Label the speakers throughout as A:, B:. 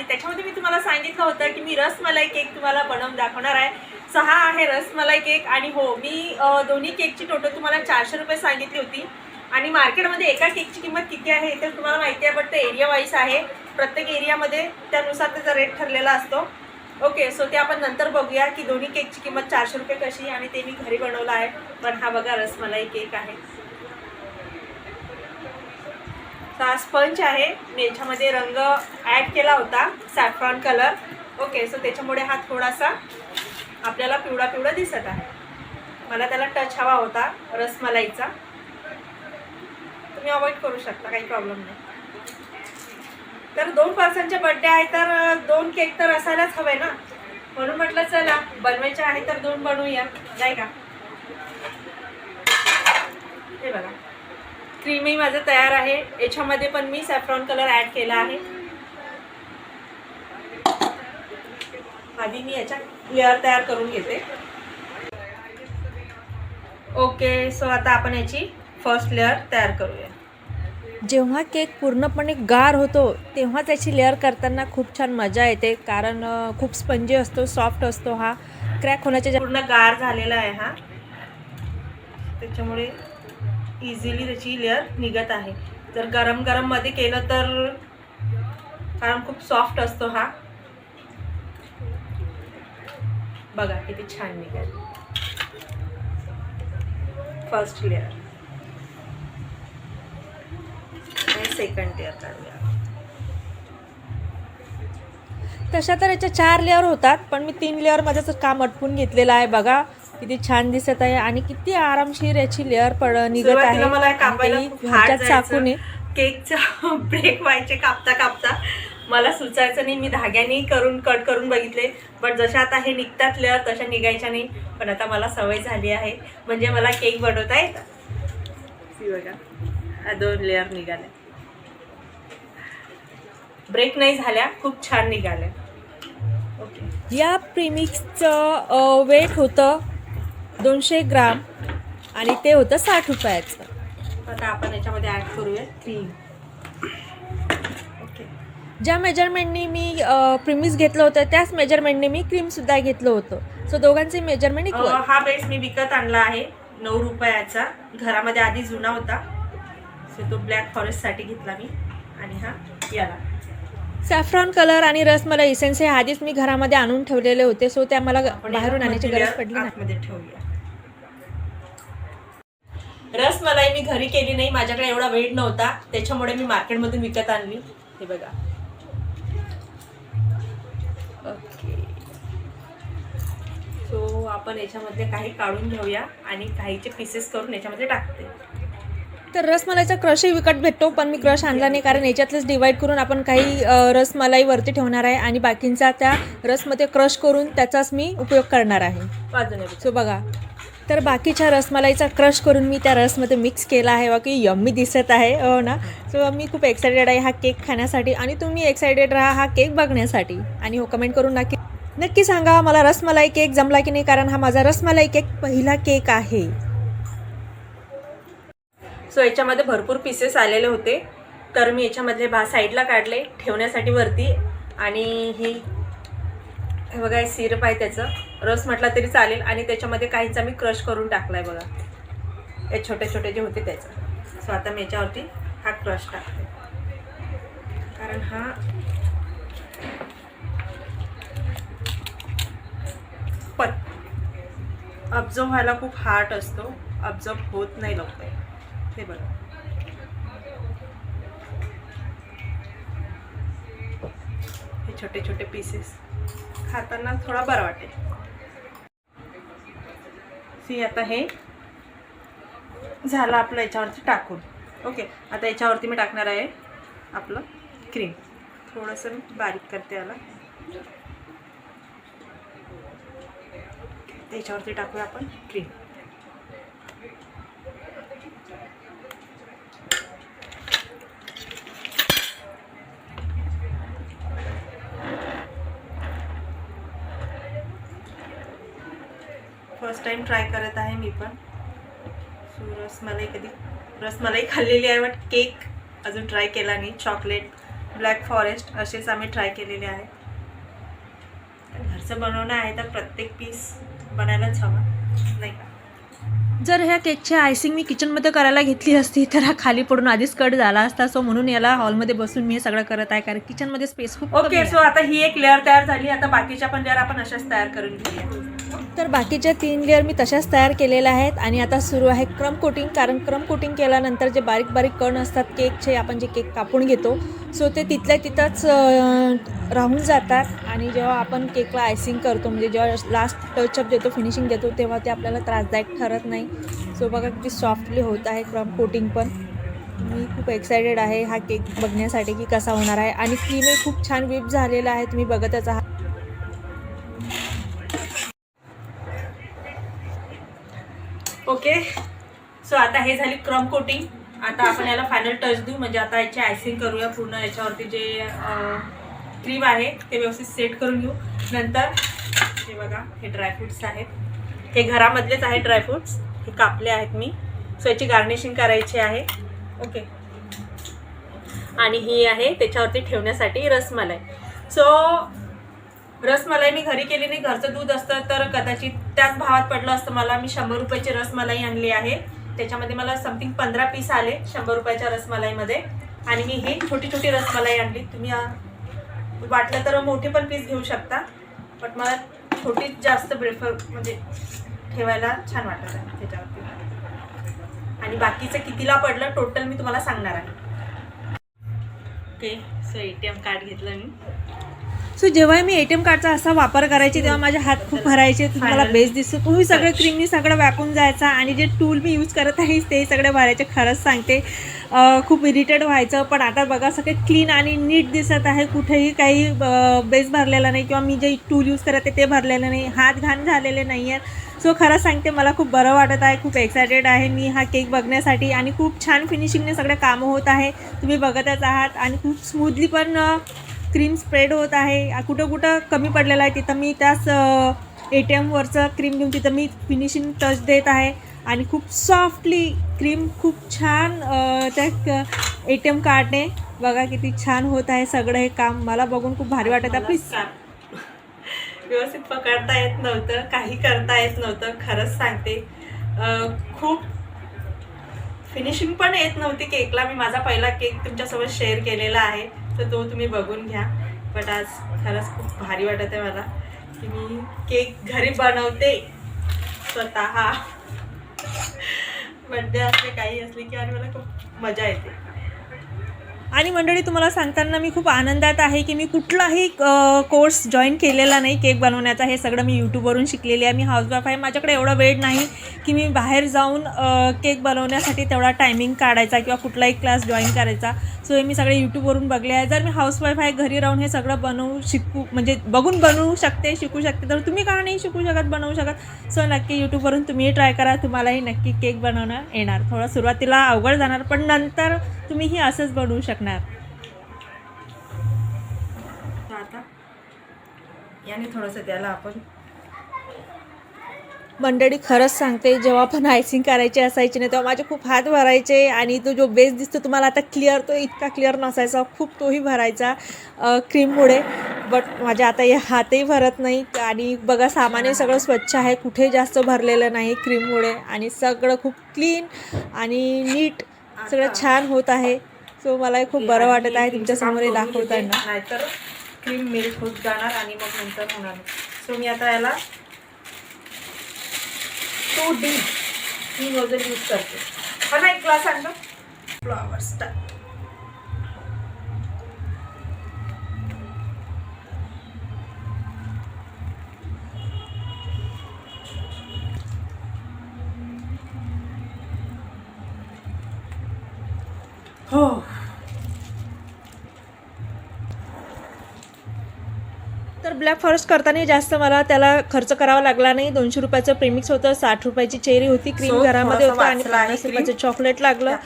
A: आणि त्याच्यामध्ये मी तुम्हाला सांगितलं होतं की मी रसमलाई केक तुम्हाला बनवून दाखवणार आहे. सहा आहे रसमलाई केक आणि हो मी दोन्ही केकची टोटल तुम्हाला चारशे रुपये सांगितली होती. आणि मार्केटमध्ये एका केकची किंमत किती आहे तर तुम्हाला माहिती आहे बट ते एरिया वाईज आहे. प्रत्येक एरियामध्ये त्यानुसार त्याचा रेट ठरलेला असतो. ओके सो ते आपण नंतर बघूया की दोन्ही केकची किंमत चारशे रुपये कशी आणि ते मी घरी बनवलं आहे. पण हा बघा रसमलाई केक आहे. आता हा स्पंज आहे. मी याच्यामध्ये रंग ॲड केला होता सॅफ्रॉन कलर ओके सो त्याच्यामुळे हा थोडासा आपल्याला पिवळा पिवळा दिसत आहे. मला त्याला टच हवा होता रसमलाईचा. तुम्ही अवॉइड करू शकता काही प्रॉब्लेम नाही. तर दोन पर्सनचे बड्डे आहे तर दोन केक तर असायलाच हवे ना. म्हणून म्हटलं चला बनवायचे आहे तर दोन बनवूया. नाही का? हे बघा. क्रीमही माझं तयार आहे. याच्यामध्ये पण मी सॅफ्रॉन कलर ॲड केला आहे. आधी मी याच्या लेअर तयार करून घेते. ओके सो आता आपण याची फर्स्ट लेअर तयार करूया.
B: जेव्हा केक पूर्णपणे गार होतो तेव्हा त्याची लेअर करताना खूप छान मजा येते. कारण खूप स्पंजी असतो सॉफ्ट असतो हा. क्रॅक होण्याच्या
A: पूर्ण गार झालेला आहे हा. त्याच्यामुळे इझिली त्याची लेअर निघत आहे. जर गरम गरममध्ये केलं तर कारण खूप सॉफ्ट असतो हा. बघा किती छान निघेल. फर्स्ट लेअर आणि सेकंड लेअर काढूया.
B: तशा तर याच्या चार लेअर होतात पण मी तीन लेअरमध्येच काम अटपून घेतलेलं आहे बघा. किती छान दिसत आहे आणि किती आरामशीर याची लेअर पड निघत आहे.
A: मला.
B: चाकूने
A: केकचा ब्रेक व्हायचे कापता कापता. मला सुचायचं नाही मी धाग्याने करून कट करून बघितले. बट जशा आता हे निघतात लेअर तशा निघायच्या नाही. पण आता मला सवय झाली आहे. म्हणजे मला केक बनवता येतात ही बघा. दोन लेअर निघाले. ब्रेक नाही झाल्या खूप छान निघाल्या. ओके
B: या प्रीमिक्सचं वेट होतं. दोनशे ग्राम आणि ते होतं साठ रुपयाचं.
A: आता आपण याच्यामध्ये ॲड करूया क्रीम ओके
B: ज्या मेजरमेंटनी मी प्रिमिक्स घेतलं होतं त्याच मेजरमेंटने मी क्रीमसुद्धा घेतलं होतं. सो दोघांचे मेजरमेंट इक्वल
A: हा बेस मी विकत आणला आहे नऊ रुपयाचा. घरामध्ये आधी जुना होता. सो तो ब्लॅक फॉरेस्टसाठी घेतला मी. आणि हा याला.
B: सॅफ्रॉन कलर आणि रसमलाई इसेन्स हे आधीच मी घरामध्ये आणून ठेवलेले होते. सो त्या मला बाहेरून आणायची गरज पडली नाही.
A: ठेवूया. रसमलाई मी घरी केली नाही माझ्याकडे एवढा वेळ नव्हता. त्याच्यामुळे मी मार्केटमधून विकत आणली. हे बघा. ओके सो आपण याच्यामध्ये काही काढून घेऊया आणि काहीचे पीसेस करून याच्यामध्ये टाकते.
B: तर रसमलाईचा क्रशही विकत भेटतो पण मी क्रश आणला नाही कारण याच्यातलंच डिवाईड करून आपण काही रसमलाई वरती ठेवणार आहे आणि बाकींचा त्या रसमध्ये क्रश करून त्याचाच मी उपयोग करणार आहे. सो बघा. तर बाकीच्या रसमलाईचा क्रश करून मी त्या रसमध्ये मिक्स केला आहे. बाकी यम्मी दिसत आहे. हो ना? सो मी खूप एक्सायटेड आहे हा केक खाण्यासाठी. आणि तुम्ही एक्सायटेड राहा हा केक बघण्यासाठी. आणि हो कमेंट करून नक्की नक्की सांगा मला रसमलाई केक जमला की नाही? कारण हा माझा रसमलाई केक पहिला केक आहे.
A: सो याच्यामध्ये भरपूर पीसेस आलेले होते. तर मी याच्यामधले भा साईडला काढले ठेवण्यासाठी वरती. आणि ही हे बघा हे सिरप आहे त्याचं. रस म्हटला तरी चालेल आणि त्याच्यामध्ये काहींचा मी क्रश करून टाकला आहे बघा. हे छोटे छोटे जे होते त्याचं. सो आता मी याच्यावरती हा क्रश टाकते. कारण हा पत अब्जर्व व्हायला खूप हार्ड असतो. अब्जर्व होत नाही लवकर. हे बघा. हे छोटे छोटे पीसेस खाताना थोडा बरं वाटेल. सी आता हे झालं आपलं याच्यावरती टाकून. ओके आता याच्यावरती मी टाकणार आहे आपलं क्रीम थोडंसं मी बारीक करते याला. त्याच्यावरती टाकूया आपण क्रीम फर्स्ट टाइम ट्राय करत आहे मी पण. सो रसमलाई कधी रसमलाई खाल्लेली आहे बट केक अजून ट्राय केला नाही. चॉकलेट ब्लॅक फॉरेस्ट असेच आम्ही ट्राय केलेले आहे. घरचं बनवणं आहे तर प्रत्येक पीस बनायलाच हवा. नाही का?
B: जर ह्या केकची आयसिंग मी किचनमध्ये करायला घेतली असती तर हा खाली पडून आधीच कट झाला असता. सो म्हणून याला हॉलमध्ये बसून मी हे सगळं करत आहे कारण किचनमध्ये स्पेस खूप
A: ओके. सो आता ही एक लेअर तयार झाली. आता बाकीच्या पण लेअर आपण अशाच तयार करून घेऊया.
B: तर बाकीच्या तीन लेअर मी तशाच तयार केलेल्या आहेत. आणि आता सुरू आहे क्रम कोटिंग कारण क्रम कोटिंग केल्यानंतर जे बारीक बारीक कण असतात केकचे आपण जे केक कापून घेतो सो ते तिथल्या तिथंच राहून जातात. आणि जेव्हा आपण केकला आयसिंग करतो म्हणजे जेव्हा लास्ट टचअप देतो फिनिशिंग देतो तेव्हा ते आपल्याला त्रासदायक ठरत नाही. सो बघा किती सॉफ्टली होत आहे क्रम कोटिंग पण. मी खूप एक्सायटेड आहे हा केक बघण्यासाठी की कसा होणार आहे. आणि क्रीमही खूप छान विप झालेला आहे. तुम्ही बघतच आहात.
A: ओके सो आता हे झाली क्रम कोटिंग आता आपण याला फायनल टच देऊ. म्हणजे आता याची आयसिंग करूया पूर्ण. याच्यावरती जे क्रीम आहे ते व्यवस्थित सेट करून घेऊ. नंतर हे बघा हे ड्रायफ्रुट्स आहेत. हे घरामधलेच आहेत ड्रायफ्रुट्स हे कापले आहेत मी. सो याची गार्निशिंग करायची आहे. ओके आणि ही आहे त्याच्यावरती ठेवण्यासाठी रसमलाई. सो रसमलाई मी घरी केली नाही घरचं दूध असतं तर कदाचित त्याच भावात पडलं असतं मला. मी शंभर रुपयाची रसमलाई आणली आहे. त्याच्यामध्ये मला समथिंग पंधरा पीस आले शंभर रुपयाच्या रसमलाईमध्ये. आणि मी ही छोटी छोटी रसमलाई आणली. तुम्ही वाटलं तर मोठे पण पीस घेऊ शकता बट मला छोटीच जास्त प्रेफर म्हणजे ठेवायला छान वाटत आहे त्याच्यावरती. आणि बाकीचं कितीला पडलं टोटल मी तुम्हाला सांगणार आहे. Okay so A T M card घेतलं मी.
B: सो जेव्हा मी ए टी एम कार्डचा असा वापर करायचे तेव्हा माझे हात खूप भरायचे
A: Final.
B: बेस दिसतो तुम्ही सगळं क्रीमनी सगळं व्यापून जायचा आणि जे टूल मी यूज करत आहे ते सगळे भरायचे खरंच सांगते. खूप इरिटेड व्हायचं पण आता बघा सगळे क्लीन आणि नीट दिसत आहे. कुठेही काही बेस भरलेला नाही किंवा मी जे टूल यूज करत आहे ते भरलेलं नाही. हात घाण झालेले नाही आहेत सो खरंच सांगते मला खूप बरं वाटत आहे खूप एक्सायटेड आहे मी हा केक बघण्यासाठी आणि खूप छान फिनिशिंगने सगळे कामं होत आहे. तुम्ही बघतच आहात आणि खूप स्मूथली पण क्रीम स्प्रेड होत आहे. कुठं कुठं कमी पडलेलं आहे तिथं मी त्याच ए टी एमवरचं क्रीम घेऊन तिथं मी फिनिशिंग टच देत आहे. आणि खूप सॉफ्टली क्रीम खूप छान त्या ए टी एम कार्डने बघा किती छान होत आहे सगळं हे काम. मला बघून खूप भारी वाटत आहे. प्लीज
A: व्यवस्थित पकडता येत नव्हतं काही करता येत नव्हतं खरंच सांगते. खूप फिनिशिंग पण येत नव्हती केकला मी माझा पहिला केक तुमच्यासोबत शेअर केलेला आहे. तर तो तुम्ही बघून घ्या. बट आज खरंच खूप भारी वाटत आहे मला की मी केक घरी बनवते. स्वतः. बड्डे असले काही असले की आणि मला खूप मजा येते.
B: आणि मंडळी तुम्हाला सांगताना मी खूप आनंदात आहे की मी कुठलाही कोर्स जॉईन केलेला नाही केक बनवण्याचा. हे सगळं मी यूट्यूबवरून शिकलेली आहे. मी हाऊसवाईफ आहे. माझ्याकडे एवढा वेळ नाही की मी बाहेर जाऊन केक बनवण्यासाठी तेवढा टायमिंग काढायचा किंवा कुठलाही क्लास जॉईन करायचा. सो हे मी सगळे यूट्यूबवरून बघले आहे. जर मी हाऊसवाईफ आहे घरी राहून हे सगळं बनवू शिकू म्हणजे बघून बनवू शकते शिकू शकते तर तुम्ही का नाही शिकू शकत बनवू शकत? सो नक्की यूट्यूबवरून तुम्हीही ट्राय करा. तुम्हालाही नक्की केक बनवणं येणार. थोडं सुरुवातीला अवघड जाणार पण नंतर तुम्हीही असंच बनवू शकता.
A: तर आता याने थोडंसं त्याला आपण
B: मंडळी खरंच सांगते जेव्हा पण आयसिंग करायची असायची नाही तेव्हा माझे खूप हात भरायचे आणि तो जो बेस दिसतो तुम्हाला आता क्लिअर तो इतका क्लिअर नसायचा खूप तोही भरायचा क्रीममुळे बट माझ्या आता हे हातही भरत नाही आणि बघा सामान्य सगळं स्वच्छ आहे कुठे जास्त भरलेलं नाही क्रीममुळे आणि सगळं खूप क्लीन आणि नीट सगळं छान होत आहे. सो मलाही खूप बरं वाटत आहे तुमच्यासमोर हे
A: काम करून घेते,
B: दाखवताना
A: नाहीतर क्रीम मेल्ट होत जाणार आणि मग नंतर होणार. सो मी आता याला टू डी ही नोझल यूज करते. हा ना एक ग्लास आणलं फ्लॉवर्स हो
B: ब्लॅक फॉरेस्ट करताना जास्त मला त्याला खर्च करावा लागला नाही. दोनशे रुपयाचं प्रेमिक्स होतं साठ रुपयाची चेरी होती. क्रीम घरामध्ये होतं आणि पन्नास. रुपयाचं चॉकलेट लागलं.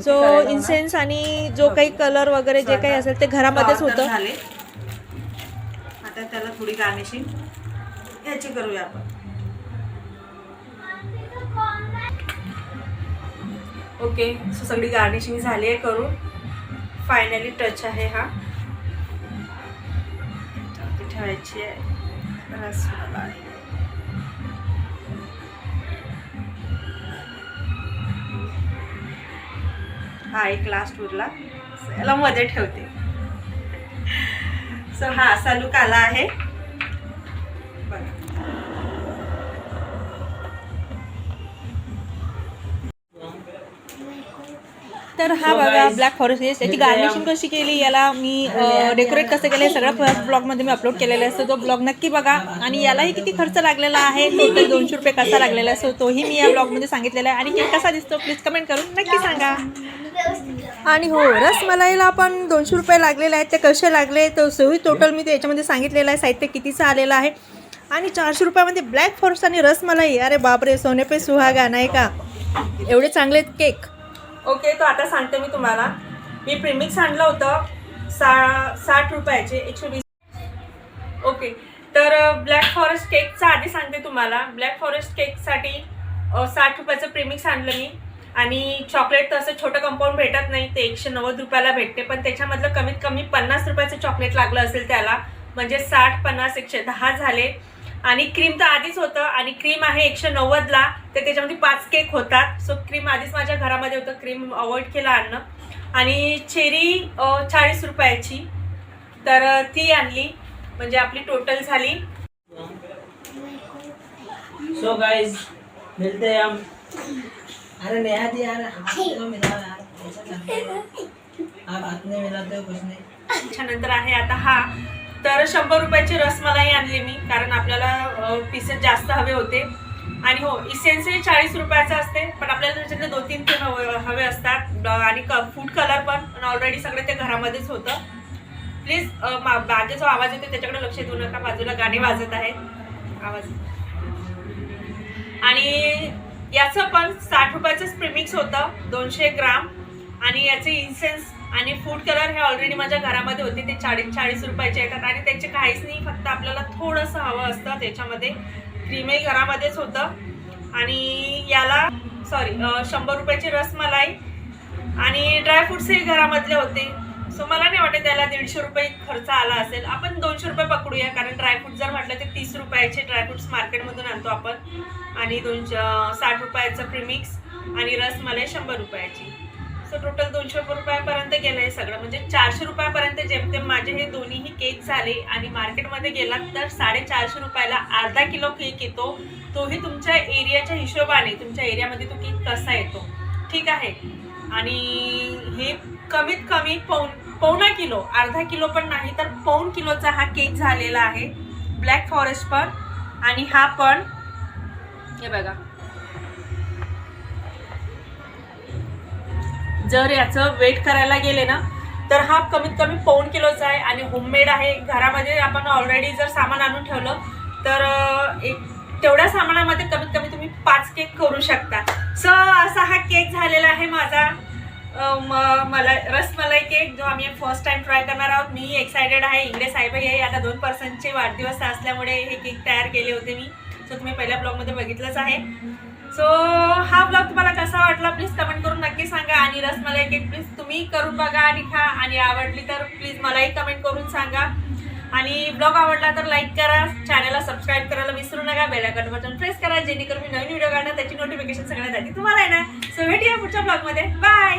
B: सो. इन्सेन्स आणि जो काही कलर वगैरे जे काही असेल ते घरामध्येच होतं.
A: आता त्याला थोडी गार्निशिंग याची करूया आपण. ओके सो सगळी गार्निशिंग झाली आहे करून. फायनली टच आहे हा. ठेवायची आहे. रसमला हा एक लास्ट उरला. याला मध्ये ठेवते. सो हा असा लुक आला आहे.
B: तर हा बघा ब्लॅक फॉरेस्ट आहे त्याची गार्निशिंग कशी केली याला मी डेकोरेट कसं केलं हे सगळं फर्स्ट ब्लॉगमध्ये मी अपलोड केलेलं आहे. सो तो ब्लॉग नक्की बघा. आणि यालाही किती खर्च लागलेला आहे? टोटल दोनशे रुपये कसा लागलेला आहे? सो तोही मी या ब्लॉगमध्ये सांगितलेला आहे. आणि केक कसा दिसतो प्लीज कमेंट करून नक्की सांगा. आणि हो रसमलाईला पण दोनशे रुपये लागलेले आहेत. ते कसे लागले तर सोही टोटल मी ते याच्यामध्ये सांगितलेलं आहे. साहित्य कितीचं आलेलं आहे. आणि चारशे रुपयामध्ये ब्लॅक फॉरेस्ट आणि रसमलाई. अरे बापरे सोने पे सुहागा नाही का? एवढे चांगले केक
A: ओके तो आता सांगते मी तुम्हाला. मी प्रिमिक्स आणलं होतं सा साठ रुपयाचे एकशे वीस. ओके तर ब्लॅक फॉरेस्ट केकचा आधी सांगते तुम्हाला. ब्लॅक फॉरेस्ट केकसाठी साठ रुपयाचं प्रिमिक्स आणलं मी. आणि चॉकलेट तर असं छोटं कंपाऊंड भेटत नाही ते एकशे नव्वद रुपयाला भेटते. पण त्याच्यामधलं कमीत कमी पन्नास रुपयाचं चॉकलेट लागलं असेल त्याला म्हणजे साठ पन्नास एकशे दहा झाले. आणि क्रीम तर आधीच होतं आणि क्रीम आहे एकशे नव्वदला तर त्याच्यामध्ये पाच केक होतात. सो क्रीम आधीच माझ्या घरामध्ये होतं. क्रीम अवॉइड केलं आणणं आणि चेरी चाळीस रुपयाची. तर ती आणली. म्हणजे आपली टोटल झाली.
C: सो गाइस मिलते हैं हम. अरे नेहा जी यार मिला? हो। आप हाथ नहीं मिलाते हो कुछ नहीं।
A: त्याच्यानंतर आहे आता हा. तर शंभर रुपयाची रसमलाई आणली मी कारण आपल्याला पीसेस जास्त हवे होते. आणि हो इसेन्सही चाळीस रुपयाचं असते पण आपल्याला त्याच्यातले दोन तीन तीन हवे हवे असतात. आणि क फूड कलर पण ऑलरेडी सगळं ते घरामध्येच होतं. प्लीज बागे जो आवाज येतो त्याच्याकडे लक्ष देऊ नका बाजूला गाणी वाजत आहे आवाज. आणि याचं पण साठ रुपयाचंच प्रिमिक्स होतं दोनशे ग्राम. आणि याचे इन्सेन्स आणि फूड कलर हे ऑलरेडी माझ्या घरामध्ये होते. ते चाळीस चाळीस रुपयाचे येतात. आणि त्याचे काहीच नाही फक्त आपल्याला थोडंसं हवं असतं. त्याच्यामध्ये क्रीमही घरामध्येच होतं. आणि याला सॉरी शंभर रुपयाची रसमलाई आणि ड्रायफ्रुट्सही घरामधले होते. सो मला नाही वाटत त्याला दीडशे रुपये खर्च आला असेल. आपण दोनशे रुपये पकडूया कारण ड्रायफ्रूट जर म्हटलं तर तीस रुपयाचे ड्रायफ्रुट्स मार्केटमधून आणतो आपण. आणि दोनशे साठ रुपयाचं प्रिमिक्स आणि रसमलाई शंभर रुपयाची. सो टोटल दोनशे रुपयापर्यंत गेलं हे सगळं. म्हणजे चारशे रुपयापर्यंत जेमतेम माझे हे दोन्हीही केक झाले आणि मार्केटमध्ये गेलात तर साडेचारशे रुपयाला अर्धा किलो केक येतो. तोही तुमच्या एरियाच्या हिशोबाने तुमच्या एरियामध्ये तो केक कसा येतो. ठीक आहे? आणि हे कमीत कमी पौन पावणा किलो अर्धा किलो पण नाही तर पौन किलोचा हा केक झालेला आहे. ब्लॅक फॉरेस्ट पण आणि हा पण हे बघा. जर याचं वेट करायला गेले ना तर हा कमीत कमी पाऊण किलोचा आहे आणि होममेड आहे. घरामध्ये आपण ऑलरेडी जर सामान आणून ठेवलं तर एक तेवढ्या सामानामध्ये कमीत कमी तुम्ही पाच केक करू शकता. सो असा हा केक झालेला आहे माझा. म- मला रसमलाई केक जो आम्ही फर्स्ट टाइम ट्राय करणार आहोत. मी एक्सायटेड आहे. इंग्रे साहेबही आहे. आता दोन पर्सनचे वाढदिवस असल्यामुळे हे केक तयार केले होते मी. सो तुम्ही पहिल्या ब्लॉगमध्ये बघितलंच आहे. सो हा ब्लॉग तुम्हाला कसा वाटला प्लीज कमेंट करून नक्की सांगा. आणि रसमलाई केक प्लीज तुम्ही करून बघा आणि खा. आणि आवडली तर प्लीज मलाही कमेंट करून सांगा. आणि ब्लॉग आवडला तर लाईक करा. चॅनलला सबस्क्राईब करायला विसरू नका. बेल बटन प्रेस करा जेणेकरून मी नवीन व्हिडिओ काढणार त्याची नोटिफिकेशन सगळ्यात आधी तुम्हाला येणार. सो भेटूया पुढच्या ब्लॉगमध्ये बाय